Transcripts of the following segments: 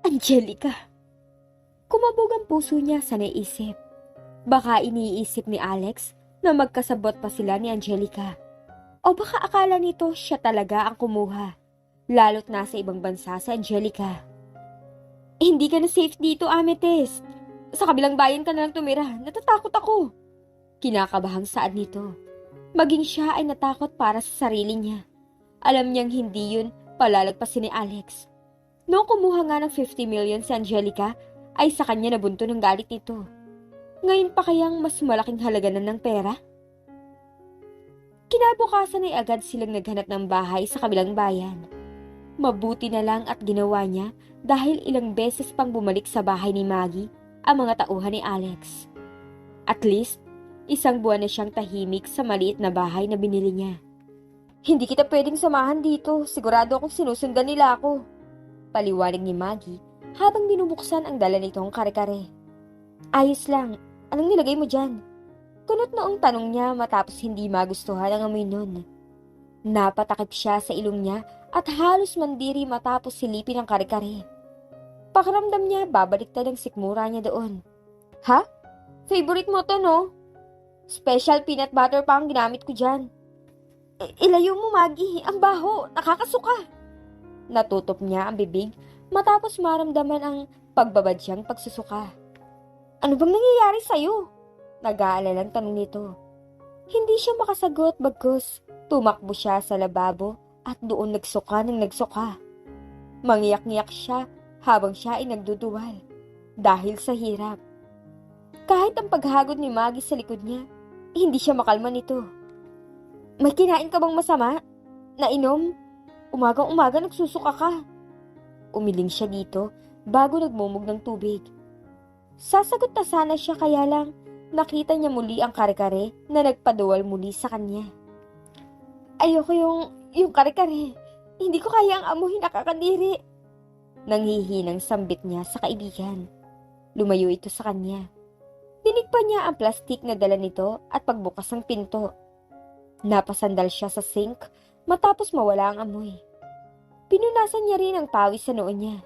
Angelica. Kumabog ang puso niya sa naisip. Baka iniisip ni Alex na magkasabot pa sila ni Angelica. O baka akala nito siya talaga ang kumuha. Lalo't nasa ibang bansa sa Angelica. hindi ka na safe dito, Amethyst. Sa kabilang bayan ka na lang tumira. Natatakot ako. Kinakabahang saad nito. Maging siya ay natakot para sa sarili niya. Alam niyang hindi yun palalagpasin ni Alex. Noong kumuha nga ng 50 million si Angelica, ay sa kanya nabunto ng galit nito. Ngayon pa kayang mas malaking halaga na ng pera? Kinabukasan ay agad silang naghanap ng bahay sa kabilang bayan. Mabuti na lang at ginawa niya dahil ilang beses pang bumalik sa bahay ni Maggie ang mga tauhan ni Alex. At least, isang buwan na siyang tahimik sa maliit na bahay na binili niya. Hindi kita pwedeng samahan dito. Sigurado akong sinusundan nila ako. Paliwanag ni Maggie habang binubuksan ang dala nitong kare-kare. Ayos lang. Anong nilagay mo dyan? Kunot noong tanong niya matapos hindi magustuhan ang amoy nun. Napatakip siya sa ilong niya at halos mandiri matapos silipin ang kare-kare. Pakiramdam niya babaliktad ang sikmura niya doon. Ha? Favorite mo to, no? Special peanut butter pa ang ginamit ko dyan. I- ilayo mo, Maggie. Ang baho. Nakakasuka. Natutop niya ang bibig matapos maramdaman ang pagbabadyang pagsusuka. Ano bang nangyayari sa'yo? Nag-aalalang tanong nito. Hindi siya makasagot bagkus tumakbo siya sa lababo at doon nagsuka ng nagsuka. Mangiyak-ngiyak siya habang siya ay nagduduwal dahil sa hirap. Kahit ang paghagod ni Maggie sa likod niya, hindi siya makalma nito. May kinain ka bang masama? Nainom? Umagang-umaga nagsusuka ka. Umiling siya dito bago nagmumog ng tubig. Sasagot na sana siya kaya lang nakita niya muli ang kare-kare na nagpaduwal muli sa kanya. Ayoko yung, yung kare-kare. Hindi ko kaya ang amuhin nakakadiri. Nanghihinang sambit niya sa kaibigan. Lumayo ito sa kanya. Dinig pa niya ang plastik na dala nito at pagbukas ng pinto. Napasandal siya sa sink matapos mawala ang amoy. Pinunasan niya rin ang pawis sa noo niya.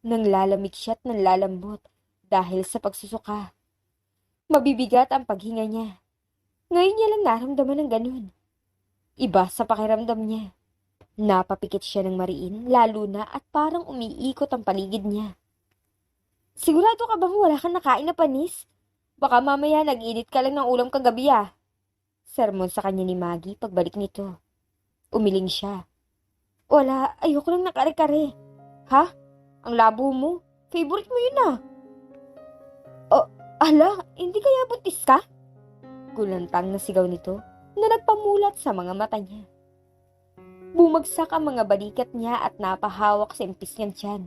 Nang lalamig siya at nanlalambot dahil sa pagsusuka. Mabibigat ang paghinga niya. Ngayon niya lang naramdaman ng ganun. Iba sa pakiramdam niya. Napapikit siya ng mariin, lalo na at parang umiikot ang paligid niya. Sigurado ka bang wala kang nakain na panis? Baka mamaya nag-init ka lang ng ulam kagabi ah. Sermon sa kanya ni Maggie pagbalik nito. Umiling siya. Wala, ayoko lang nakare-kare. Ha? Ang labo mo? Favorite mo yun ah. Oh, ala, hindi kaya buntis ka? Gulantang na sigaw nito na nagpamulat sa mga mata niya. Bumagsak ang mga balikat niya at napahawak sa impis niyang tiyan.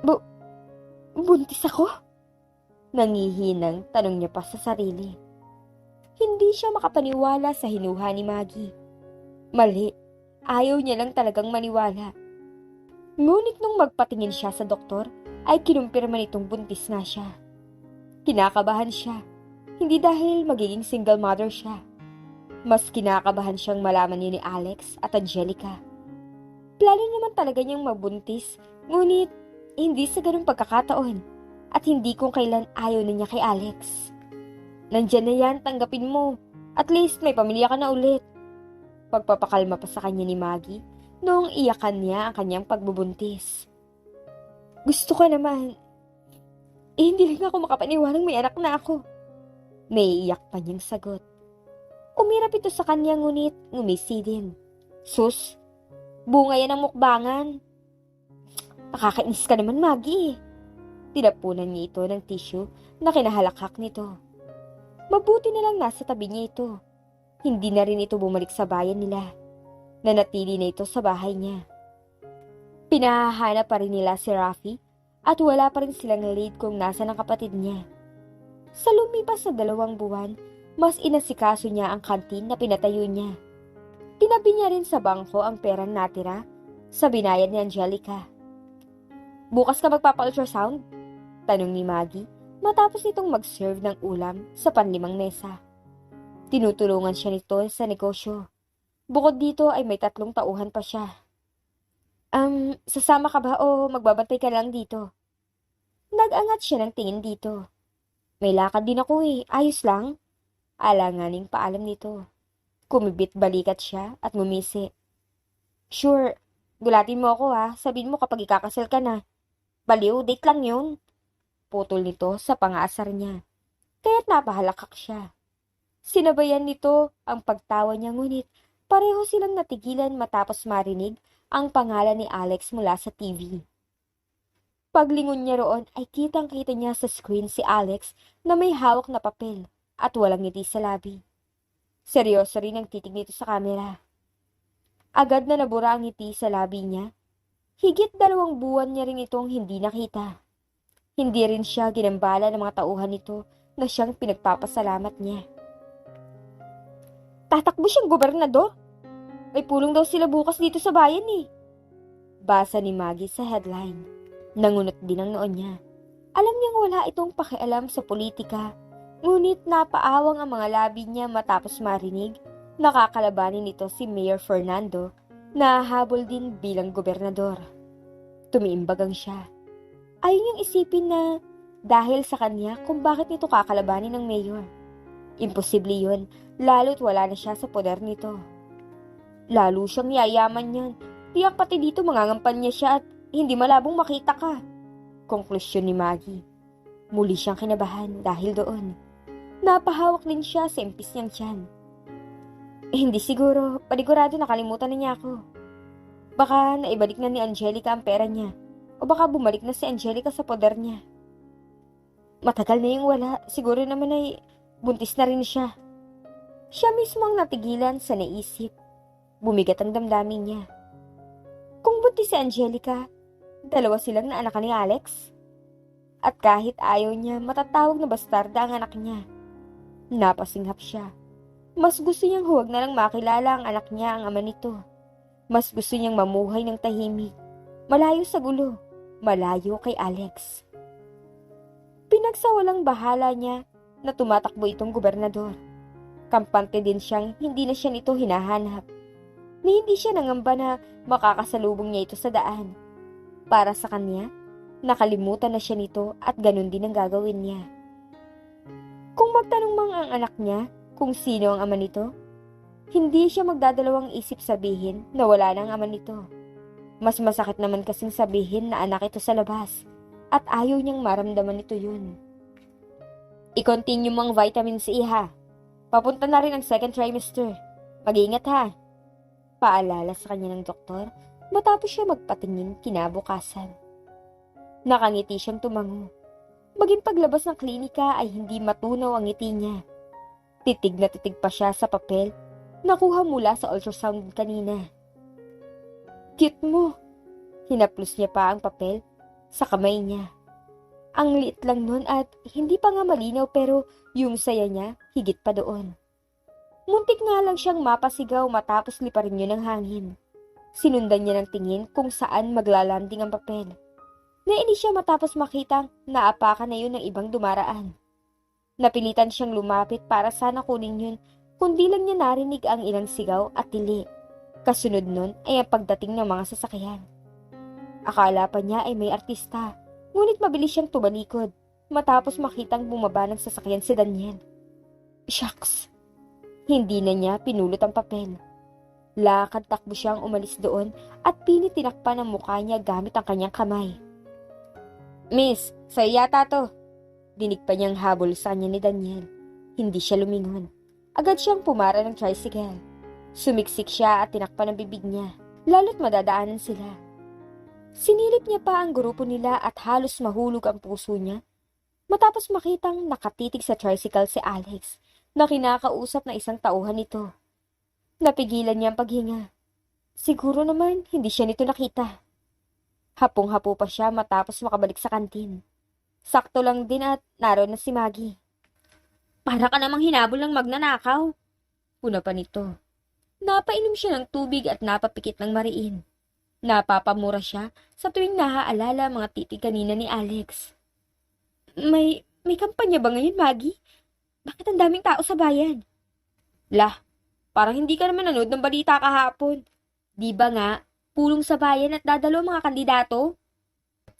Bu buntis ako? Nangihinang tanong niya pa sa sarili. Hindi siya makapaniwala sa hinuha ni Maggie. Mali, ayaw niya lang talagang maniwala. Ngunit nung magpatingin siya sa doktor, ay kinumpirma nitong buntis nga siya. Kinakabahan siya, hindi dahil magiging single mother siya. Mas kinakabahan siyang malaman niya ni Alex at Angelica. Plano naman talaga niyang mabuntis, ngunit hindi sa ganung pagkakataon at hindi kung kailan ayaw na niya kay Alex. Nandyan na yan, tanggapin mo. At least may pamilya ka na ulit. Pagpapakalma pa sa kanya ni Maggie noong iyakan niya ang kanyang pagbubuntis. Gusto ko naman. Eh, hindi lang ako makapaniwalang may anak na ako. Naiiyak pa niyang sagot. Umirap ito sa kanya ngunit ngumisi din. Sus, bunga yan ang mukbangan. Nakakainis ka naman, Maggie. Tinapunan niya ito ng tissue na kinahalakhak nito. Mabuti na lang nasa tabi niya ito. Hindi na rin ito bumalik sa bayan nila. Nanatili na ito sa bahay niya. Pinahahanap pa rin nila si Rafi at wala pa rin silang lead kung nasa ng kapatid niya. Sa lumipas sa dalawang buwan, mas inasikaso niya ang kantin na pinatayo niya. Tinabi niya rin sa bangko ang perang natira sa binayad ni Angelica. Bukas ka magpapa-ultrasound? Tanong ni Maggie matapos nitong mag-serve ng ulam sa panlimang mesa. Tinutulungan siya nito sa negosyo. Bukod dito ay may tatlong tauhan pa siya. Um, sasama ka ba o magbabantay ka lang dito? Nag-angat siya ng tingin dito. May lakad din ako eh, ayos lang. Alanganing paalam nito. Kumibit balikat siya at ngumisi. Sure, gulatin mo ako ha, sabihin mo kapag ikakasal ka na. Baliw, date lang yun. Putol nito sa pangaasar niya. Kaya't napahalakak siya. Sinabayan nito ang pagtawa niya ngunit pareho silang natigilan matapos marinig ang pangalan ni Alex mula sa TV. Paglingon niya roon ay kitang-kita niya sa screen si Alex na may hawak na papel at walang ngiti sa labi. Seryoso rin ang titig nito sa kamera. Agad na nabura ang ngiti sa labi niya. Higit dalawang buwan niya rin itong hindi nakita. Hindi rin siya ginambala ng mga tauhan nito na siyang pinagpapasalamat niya. Tatakbo siyang gobernador? May pulong daw sila bukas dito sa bayan eh. Basa ni Maggie sa headline. Nangunot din ang noon niya. Alam niyang wala itong pakialam sa politika, ngunit napaawang ang mga labi niya matapos marinig nakakalabanin nito si Mayor Fernando na habol din bilang gobernador. Tumiimbagang siya. Ayaw niyang isipin na dahil sa kanya kung bakit nito kakalabanin ng mayor. Imposible yun, lalo't wala na siya sa poder nito. Lalo siyang yayaman niyan. Tiyak pati dito mangangampan niya siya at hindi malabong makita ka. Konklusyon ni Maggie. Muli siyang kinabahan dahil doon. Napahawak din siya sa impis niyang tiyan. Eh, hindi siguro, panigurado nakalimutan na niya ako. Baka naibalik na ni Angelica ang pera niya. O baka bumalik na si Angelica sa poder niya. Matagal na yung wala, siguro naman ay buntis na rin siya. Siya mismo ang natigilan sa naisip. Bumigat ang damdamin niya. Kung buntis si Angelica, dalawa silang na anak ni Alex. At kahit ayaw niya, matatawag na bastarda ang anak niya. Napasinghap siya. Mas gusto niyang huwag na lang makilala ang anak niya ang ama nito. Mas gusto niyang mamuhay ng tahimik. Malayo sa gulo. Malayo kay Alex. Pinagsawalang bahala niya na tumatakbo itong gobernador. Kampante din siyang hindi na siya nito hinahanap. Ni hindi siya nangamba na makakasalubong niya ito sa daan. Para sa kanya, nakalimutan na siya nito at ganun din ang gagawin niya. Kung magtanong mang ang anak niya kung sino ang ama nito, hindi siya magdadalawang isip sabihin na wala na ang ama nito. Mas masakit naman kasing sabihin na anak ito sa labas at ayaw niyang maramdaman nito yun. I-continue mo ang vitamin C ha. Papunta na rin ang second trimester. Mag-ingat ha. Paalala sa kanya ng doktor matapos siya magpatingin kinabukasan. Nakangiti siyang tumango. Maging paglabas ng klinika ay hindi matunaw ang ngiti niya. Titig na titig pa siya sa papel nakuha mula sa ultrasound kanina. Cute mo. Hinaplos niya pa ang papel sa kamay niya. Ang liit lang nun at hindi pa nga malinaw pero yung saya niya higit pa doon. Muntik nga lang siyang mapasigaw matapos liparin yun ng hangin. Sinundan niya ng tingin kung saan maglalanding ang papel. Nainis siya matapos makitang naapakan na yun ng ibang dumaraan. Napilitan siyang lumapit para sana kunin yun, kundi lang niya narinig ang ilang sigaw at tili. Kasunod nun ay ang pagdating ng mga sasakyan. Akala pa niya ay may artista, ngunit mabilis siyang tumalikod matapos makitang bumaba ng sasakyan si Daniel. Shucks! Hindi na niya pinulot ang papel. Lakad takbo siyang umalis doon at pilit tinakpan ang mukha niya gamit ang kanyang kamay. Miss, sa'yo yata to. Dinig pa niyang habol sa kanya ni Daniel. Hindi siya lumingon. Agad siyang pumara ng tricycle. Sumiksik siya at tinakpan ang bibig niya, lalo't madadaanan sila. Sinilip niya pa ang grupo nila at halos mahulog ang puso niya matapos makitang nakatitig sa tricycle si Alex na kinakausap na isang tauhan nito. Napigilan niya ang paghinga. Siguro naman hindi siya nito nakita. Hapong-hapo pa siya matapos makabalik sa kantin. Sakto lang din at naroon na si Maggie. Para ka namang hinabol ng magnanakaw. Una pa nito. Napainom siya ng tubig at napapikit ng mariin. Napapamura siya sa tuwing naaalala mga titig kanina ni Alex. May, may kampanya ba ngayon, Maggie? Bakit ang daming tao sa bayan? Lah, parang hindi ka naman nanood ng balita kahapon. Di ba nga? pulong sa bayan at dadalo mga kandidato?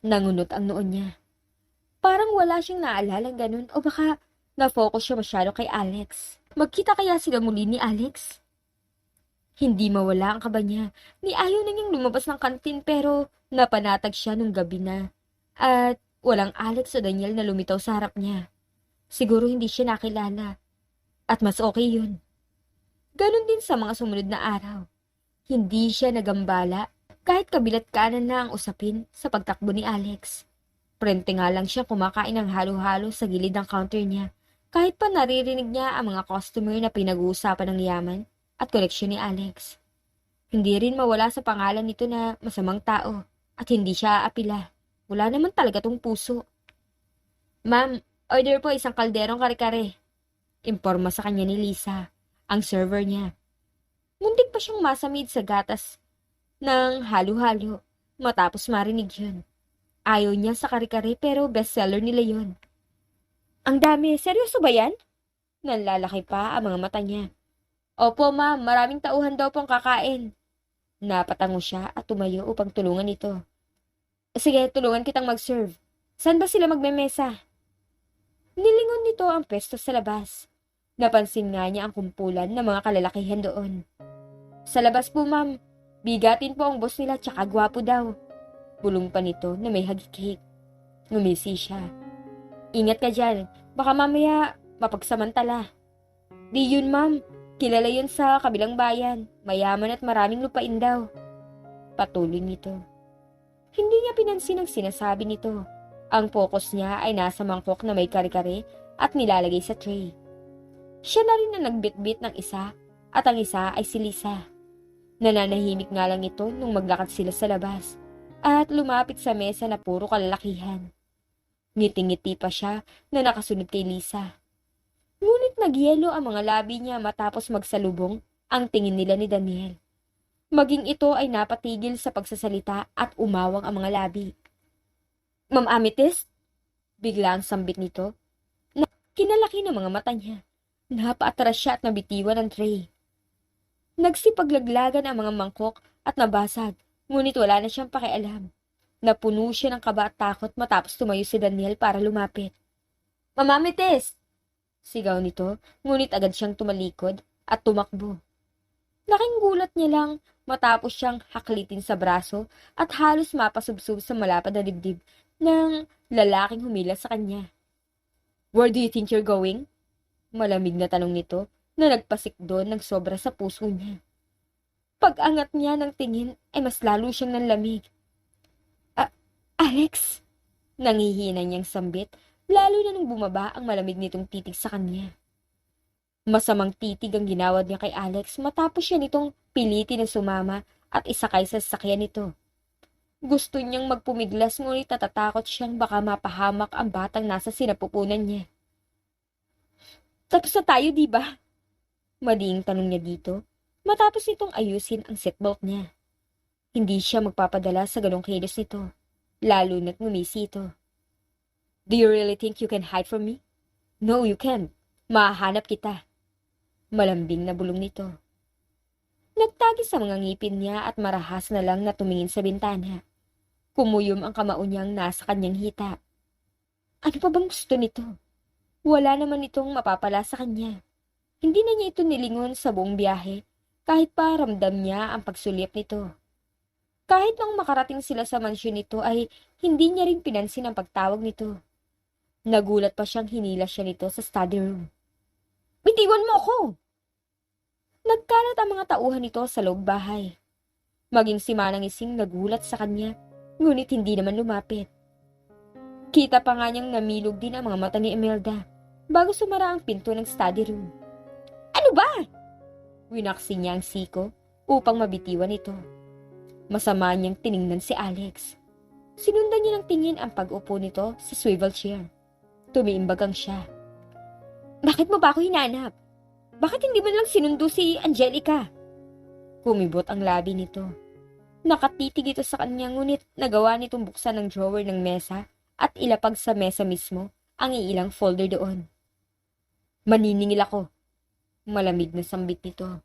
Nangunot ang noon niya. Parang wala siyang naalalang ganun o baka na-focus siya masyado kay Alex. Magkita kaya sila muli ni Alex? Hindi mawala ang kaba niya. Ni ayaw na niyang lumabas ng kantin pero napanatag siya nung gabi na. At walang Alex o Daniel na lumitaw sa harap niya. Siguro hindi siya nakilala. At mas okay yun. Ganon din sa mga sumunod na araw. Hindi siya nagambala kahit kabilat kanan na ang usapin sa pagtakbo ni Alex. Prente nga lang siya kumakain ng halo-halo sa gilid ng counter niya. Kahit pa naririnig niya ang mga customer na pinag-uusapan ng yaman at koleksyon ni Alex. Hindi rin mawala sa pangalan nito na masamang tao at hindi siya aapila. Wala naman talaga tong puso. Ma'am, order po isang kalderong kare-kare. Imporma sa kanya ni Lisa, ang server niya. Muntik pa siyang masamid sa gatas ng halo-halo matapos marinig yun. Ayaw niya sa kare-kare pero bestseller nila yun. Ang dami, seryoso ba yan? Nanlalaki pa ang mga mata niya. Opo ma'am, maraming tauhan daw pong kakain. Napatango siya at tumayo upang tulungan ito. Sige, tulungan kitang mag-serve. Saan ba sila magmemesa? Nilingon nito ang pesto sa labas. Napansin nga niya ang kumpulan ng mga kalalakihan doon. Sa labas po, ma'am. Bigatin po ang boss nila tsaka gwapo daw. Bulong pa nito na may hagikik. Ngumisi siya. Ingat ka dyan. Baka mamaya mapagsamantala. Di yun, ma'am. Kilala yun sa kabilang bayan. Mayaman at maraming lupain daw. Patuloy nito. Hindi niya pinansin ang sinasabi nito. Ang focus niya ay nasa mangkok na may kare-kare at nilalagay sa tray. Siya na rin na nagbitbit ng isa at ang isa ay si Lisa. Nananahimik nga lang ito nung maglakad sila sa labas at lumapit sa mesa na puro kalalakihan. Ngiti-ngiti pa siya na nakasunod kay Lisa. Ngunit nagyelo ang mga labi niya matapos magsalubong ang tingin nila ni Daniel. Maging ito ay napatigil sa pagsasalita at umawang ang mga labi. Ma'am Amethyst? Bigla ang sambit nito. Na kinalaki ng mga mata niya. Napaatras siya at nabitiwan ang tray. Nagsipaglaglagan ang mga mangkok at nabasag, ngunit wala na siyang pakialam. Napuno siya ng kaba at takot matapos tumayo si Daniel para lumapit. Ma'am Amethyst! Sigaw nito, ngunit agad siyang tumalikod at tumakbo. Laking gulat niya lang matapos siyang haklitin sa braso at halos mapasubsob sa malapad na dibdib ng lalaking humila sa kanya. Where do you think you're going? Malamig na tanong nito na nagpasik doon ng sobra sa puso niya. Pag-angat niya ng tingin ay mas lalo siyang nanlamig. Alex? Nangihina niyang sambit lalo na nung bumaba ang malamig nitong titig sa kanya. Masamang titig ang ginawad niya kay Alex matapos siya nitong pilitin na sumama at isakay sa sasakyan nito. Gusto niyang magpumiglas ngunit natatakot siyang baka mapahamak ang batang nasa sinapupunan niya. Tapos na tayo, di ba? Madiing tanong niya dito matapos nitong ayusin ang seatbelt niya. Hindi siya magpapadala sa ganong kilos nito, lalo na't ngumisi ito. Do you really think you can hide from me? No, you can't. Mahahanap kita. Malambing na bulong nito. Nagtagi sa mga ngipin niya at marahas na lang na tumingin sa bintana. Kumuyom ang kamao niyang nasa kanyang hita. Ano pa bang gusto nito? Wala naman itong mapapala sa kanya. Hindi na niya ito nilingon sa buong biyahe kahit pa ramdam niya ang pagsulyap nito. Kahit nang makarating sila sa mansyon nito ay hindi niya rin pinansin ang pagtawag nito. Nagulat pa siyang hinila siya nito sa study room. Bitiwan mo ako! Nagkalat ang mga tauhan nito sa loob bahay. Maging si Manang Ising nagulat sa kanya, ngunit hindi naman lumapit. Kita pa nga niyang namilog din ang mga mata ni Imelda bago sumara ang pinto ng study room. Ano ba? Winaksi niya ang siko upang mabitiwan ito. Masama niyang tiningnan si Alex. Sinundan niya ng tingin ang pag-upo nito sa swivel chair. Tumiimbagang siya. Bakit mo ba ako hinanap? Bakit hindi mo lang sinundo si Angelica? Kumibot ang labi nito. Nakatitig ito sa kanya ngunit nagawa nitong buksan ng drawer ng mesa at ilapag sa mesa mismo ang iilang folder doon. Maniningil ako. Malamig na sambit nito.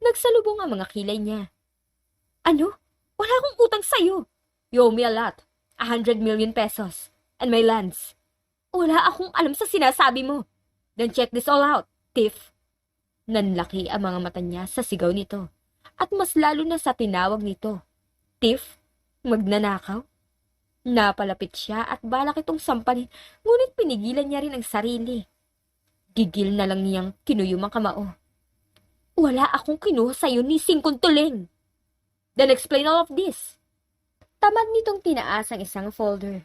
Nagsalubong ang mga kilay niya. Ano? Wala akong utang sa'yo. You owe me a lot. A hundred million pesos. And my lands. Wala akong alam sa sinasabi mo. Then check this all out, thief. Nanlaki ang mga mata niya sa sigaw nito. At mas lalo na sa tinawag nito. Thief? Magnanakaw? Napalapit siya at balak itong sampalin, ngunit pinigilan niya rin ang sarili. Gigil na lang niyang kinuyum ang kamao. Wala akong kinuha sa'yo ni Singkong Tuling. Then explain all of this. Tamad nitong tinaas ang isang folder.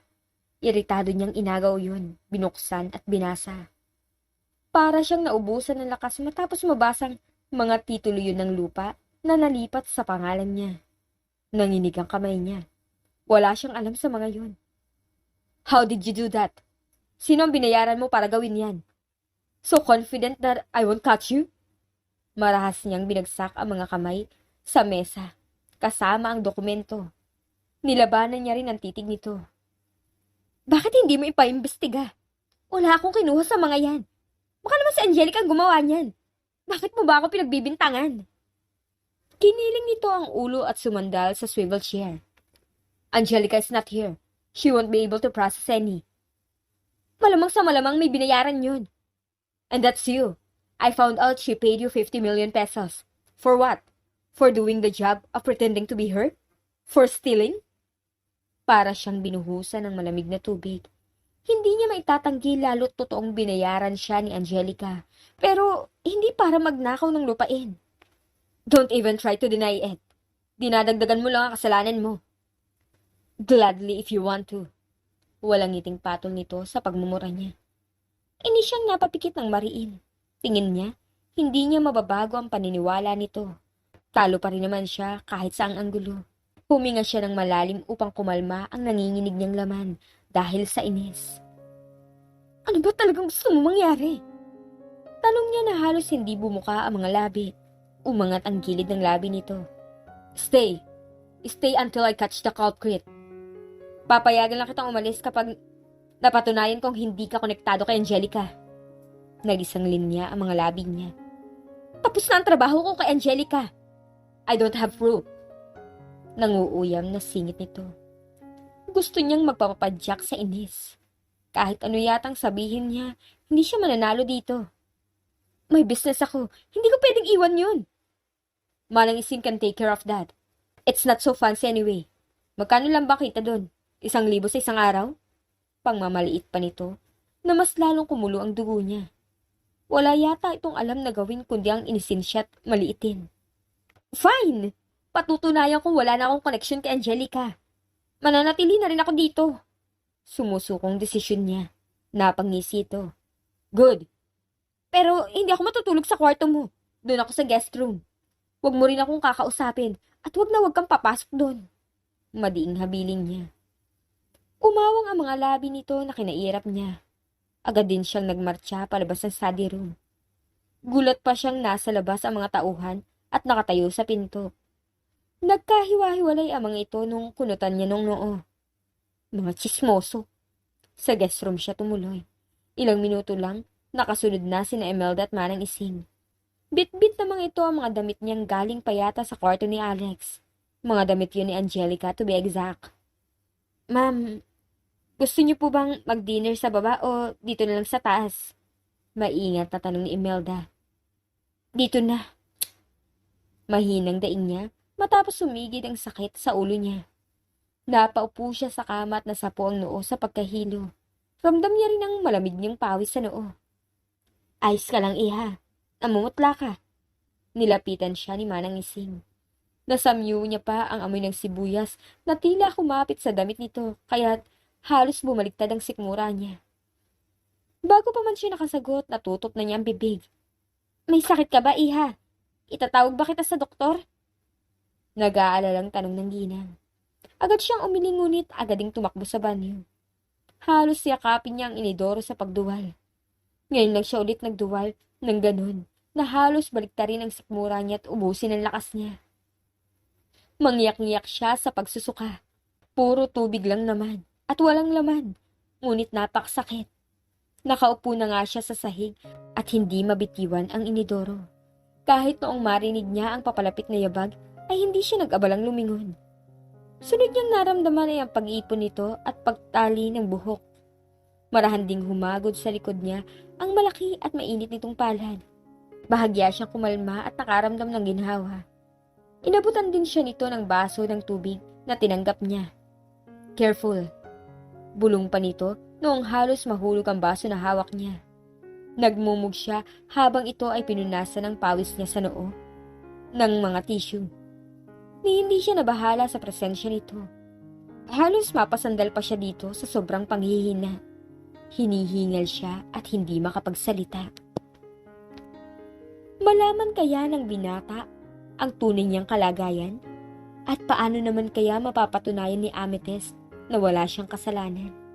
Iritado niyang inagaw yun, binuksan at binasa. Para siyang naubusan ng lakas matapos mabasang mga titulo yun ng lupa na nalipat sa pangalan niya. Nanginig ang kamay niya. Wala siyang alam sa mga yun. How did you do that? Sino ang binayaran mo para gawin yan? So confident that I won't catch you? Marahas niyang binagsak ang mga kamay sa mesa, kasama ang dokumento. Nilabanan niya rin ang titig nito. Bakit hindi mo ipaimbestiga? Wala akong kinuha sa mga yan. Baka naman si Angelica ang gumawa niyan. Bakit mo ba ako pinagbibintangan? Kiniling nito ang ulo at sumandal sa swivel chair. Angelica is not here. She won't be able to process any. Malamang sa malamang may binayaran yun. And that's you. I found out she paid you 50 million pesos. For what? For doing the job of pretending to be her? For stealing? Para siyang binuhusan ng malamig na tubig. Hindi niya maitatanggi lalo't totoong binayaran siya ni Angelica. Pero hindi para magnakaw ng lupain. Don't even try to deny it. Dinadagdagan mo lang ang kasalanan mo. Gladly if you want to. Walang ngiting patol nito sa pagmumura niya. Ini siyang napapikit ng mariin. Tingin niya, hindi niya mababago ang paniniwala nito. Talo pa rin naman siya kahit sa ang anggulo. Huminga siya ng malalim upang kumalma ang nanginginig niyang laman dahil sa inis. Ano ba talagang gusto mo mangyari? Tanong niya na halos hindi bumuka ang mga labi. Umangat ang gilid ng labi nito. Stay. Stay until I catch the culprit. Papayagan lang kitang umalis kapag napatunayan kong hindi ka konektado kay Angelica. Nalisang linya ang mga labi niya. Tapos na ang trabaho ko kay Angelica. I don't have proof. Nanguuyam na singit nito. Gusto niyang magpapapadyak sa inis. Kahit ano yatang sabihin niya, hindi siya mananalo dito. May business ako. Hindi ko pwedeng iwan yun. Malang isin can take care of that. It's not so fancy anyway. Magkano lang ba kita doon? Isang libo sa isang araw? Pangmamaliit pa nito, na mas lalong kumulo ang dugo niya. Wala yata itong alam na gawin kundi ang inisin siya at maliitin. Fine! Patutunayan kong wala na akong connection kay Angelica. Mananatili na rin ako dito. Sumusukong desisyon niya. Napangisi ito. Good. Pero hindi ako matutulog sa kwarto mo. Doon ako sa guest room. Huwag mo rin akong kakausapin at huwag na huwag kang papasok doon. Madiing habiling niya. Umawang ang mga labi nito na kinairap niya. Agad din siyang nagmarcha palabas ng study room. Gulat pa siyang nasa labas ang mga tauhan at nakatayo sa pinto. Nagkahiwa-hiwalay ang mga ito nung kunutan niya nung noo. Mga chismoso. Sa guest room siya tumuloy. Ilang minuto lang, nakasunod na sina Imelda at Manang Ising. Bit-bit na mga ito ang mga damit niyang galing payata sa kwarto ni Alex. Mga damit yun ni Angelica to be exact. Ma'am, gusto niyo po bang mag-dinner sa baba o dito na lang sa taas? Maingat na tanong ni Imelda. Dito na. Mahinang daing niya matapos sumigid ang sakit sa ulo niya. Napaupo siya sa kama at nasapo ang noo sa pagkahilo. Ramdam niya rin ang malamig niyang pawis sa noo. Ayos ka lang, iha. Namumutla ka. Nilapitan siya ni Manang Ising. Nasamyo niya pa ang amoy ng sibuyas na tila kumapit sa damit nito, kaya halos bumaliktad ang sikmura niya. Bago pa man siya nakasagot, natutop na niya ang bibig. May sakit ka ba, iha? Itatawag ba kita sa doktor? Nag-aalalang tanong ng ginang. Agad siyang umiling ngunit agad ding tumakbo sa banyo. Halos yakapin niya ang inidoro sa pagduwal. Ngayon lang siya ulit nagduwal ng ganun na halos baliktarin ang sikmura niya at ubusin ang lakas niya. Mangyak-ngyak siya sa pagsusuka. Puro tubig lang naman at walang laman, ngunit napakasakit. Nakaupo na nga siya sa sahig at hindi mabitiwan ang inidoro. Kahit noong marinig niya ang papalapit na yabag, ay hindi siya nag-abalang lumingon. Sunod niyang naramdaman ay ang pag-ipon nito at pagtali ng buhok. Marahan ding humagod sa likod niya ang malaki at mainit nitong palad. Bahagya siyang kumalma at nakaramdam ng ginhawa. Inabutan din siya nito ng baso ng tubig na tinanggap niya. Careful. Bulong pa nito noong halos mahulog ang baso na hawak niya. Nagmumug siya habang ito ay pinunasan ng pawis niya sa noo ng mga tissue. Ni hindi siya nabahala sa presensya nito. Halos mapasandal pa siya dito sa sobrang panghihina. Hinihingal siya at hindi makapagsalita. Malaman kaya ng binata ang tunay niyang kalagayan? At paano naman kaya mapapatunayan ni Amethyst na wala siyang kasalanan?